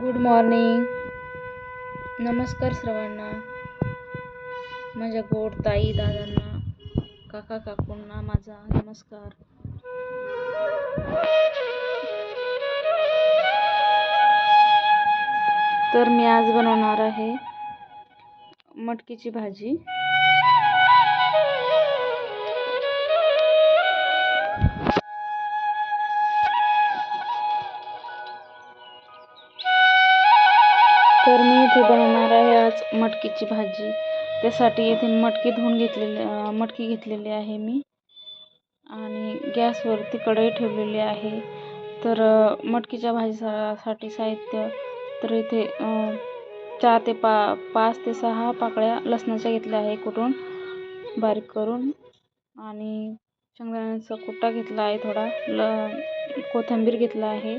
Good morning. नमस्कार सर्वांना. माझ्या गोड ताई दादांना काका काकूंना माझा नमस्कार. तर मी आज बनवणार आहे मटकीची भाजी. तर मी इथे बनवणार आहे आज मटकीची भाजी. त्यासाठी इथे मटकी धुवून घेतलेली मटकी घेतलेली आहे मी. आणि गॅसवरती कढई ठेवलेली आहे. तर मटकीच्या भाजीसाठी साहित्य तर इथे चार ते पा पाच ते सहा पाकळ्या लसणाच्या घेतल्या आहे कुठून? बारीक करून. आणि शेंगदाण्याचा कुट्टा घेतला आहे थोडा ल कोथिंबीर घेतला आहे.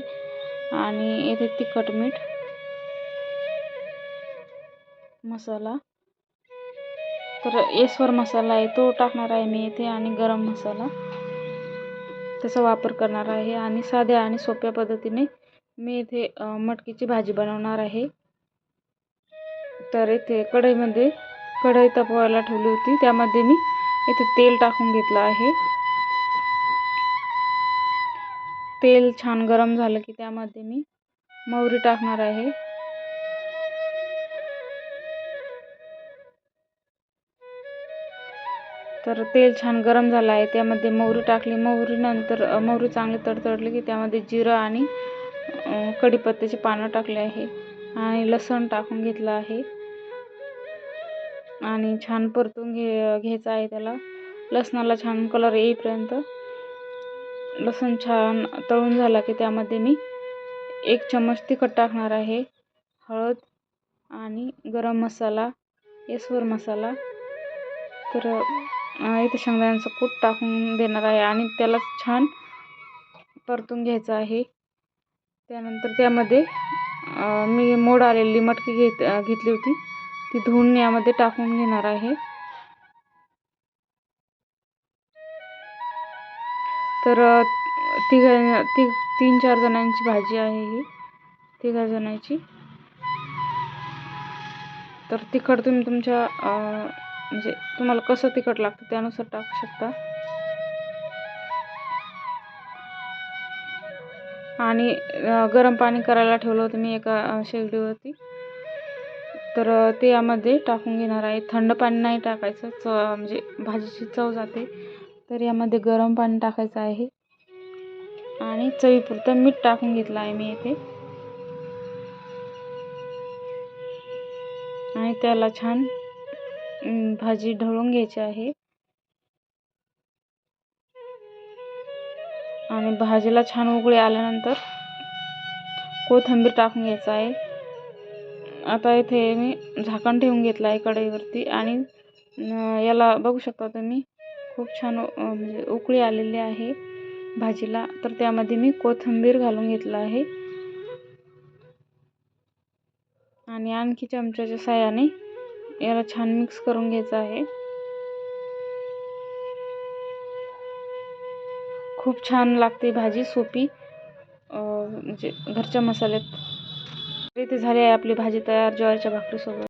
आणि येथे तिखट मीठ मसाला. तर एसवर मसाला आहे तो टाकणार आहे मी इथे आणि गरम मसाला. त्याचा वापर करणार आहे आणि साध्या आणि सोप्या पद्धतीने मी इथे मटकीची भाजी बनवणार आहे. तर इथे कढईमध्ये कढई तपवायला ठेवली होती त्यामध्ये मी इथे तेल टाकून घेतलं आहे. तेल छान गरम झालं की त्यामध्ये मी मोहरी टाकणार आहे. तर तेल छान गरम झालं आहे. त्यामध्ये मोहरी टाकली. मोहरीनंतर मोहरी चांगली तडतडली की त्यामध्ये जिरं आणि कढीपत्त्याचे कढीपत्त्याची पानं टाकले आहे. आणि लसण टाकून घेतलं आहे. आणि छान परतून घे घ्यायचं आहे त्याला. लसणाला छान कलर येईपर्यंत. लसूण छान तळून झाला की त्यामध्ये मी एक चम्मच तिखट टाकणार आहे. हळद आणि गरम मसाला येसवर मसाला. तर इथे शेंगदाण्याचं कूट टाकून देणार आहे आणि त्याला छान परतून घ्यायचं आहे. त्यानंतर त्यामध्ये मी मोड आलेली मटकी घेत घेतली होती. ती धुवून यामध्ये टाकून घेणार आहे. तर तिघ ती तीन चार जणांची भाजी आहे ही. तिघा जणांची. तर तिखट तुम्ही तुमच्या म्हणजे तुम्हाला कसं तिखट लागतं त्यानुसार टाकू शकता. आणि गरम पाणी करायला ठेवलं होतं मी एका शेगडीवरती तर ते यामध्ये टाकून घेणार आहे. थंड पाणी नाही टाकायचं. च म्हणजे भाजीची चव जाते. तर यामध्ये गरम पाणी टाकायचं आहे. आणि चवीपुरतं मीठ टाकून घेतलं आहे मी इथे. आणि त्याला छान भाजी ढवळून घ्यायची आहे. आणि भाजीला छान उकळी आल्यानंतर कोथिंबीर टाकून घ्यायचं आहे. आता इथे मी झाकण ठेवून घेतलं आहे कढईवरती आणि याला बघू शकता तुम्ही खूप छान म्हणजे उकळी आलेली आहे भाजीला. तर त्यामध्ये मी कोथिंबीर घालून घेतलं आहे. आणि आणखी चमच्याच्या साहाय्याने याला छान मिक्स करून घ्यायचं आहे. खूप छान लागते भाजी सोपी. म्हणजे घरच्या मसाल्यात. इथे झाली आहे आपली भाजी तयार ज्वारीच्या भाकरीसोबत.